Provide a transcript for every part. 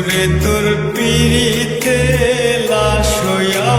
সুরে তোর পিড়িতে লাশ হইয়া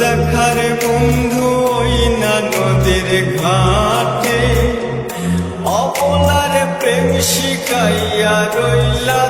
দেখার বন্ধু ওই না নদীর ঘাটে। অপলার প্রেম শিখাইয়া রইলা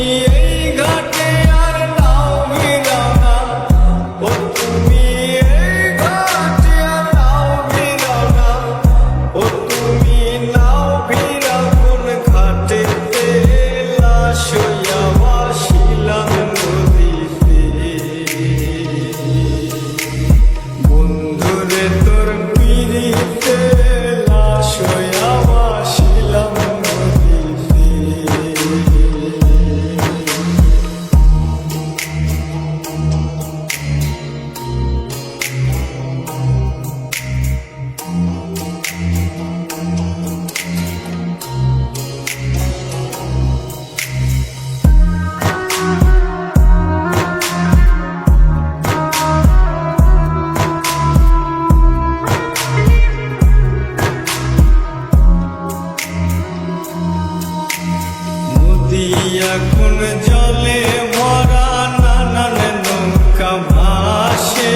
yeah. এখন জলে ভরা নানান নৌকা ভাসে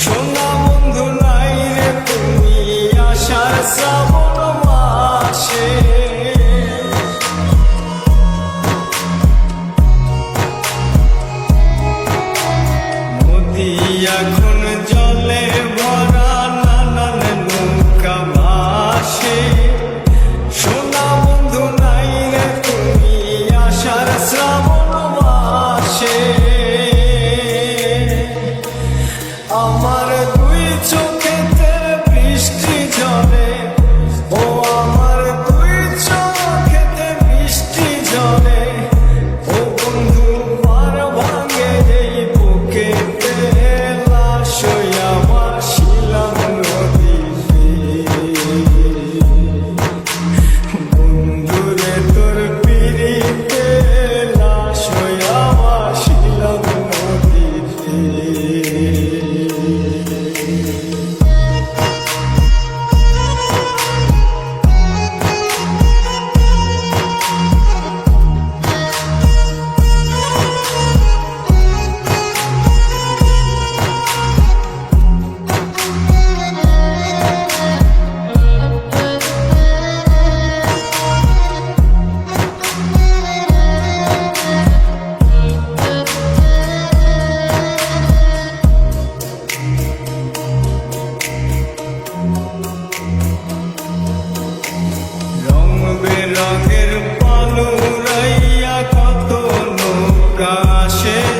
সোনা বন্ধু নাই রে তুমি আশার শ্রাবণ Yeah.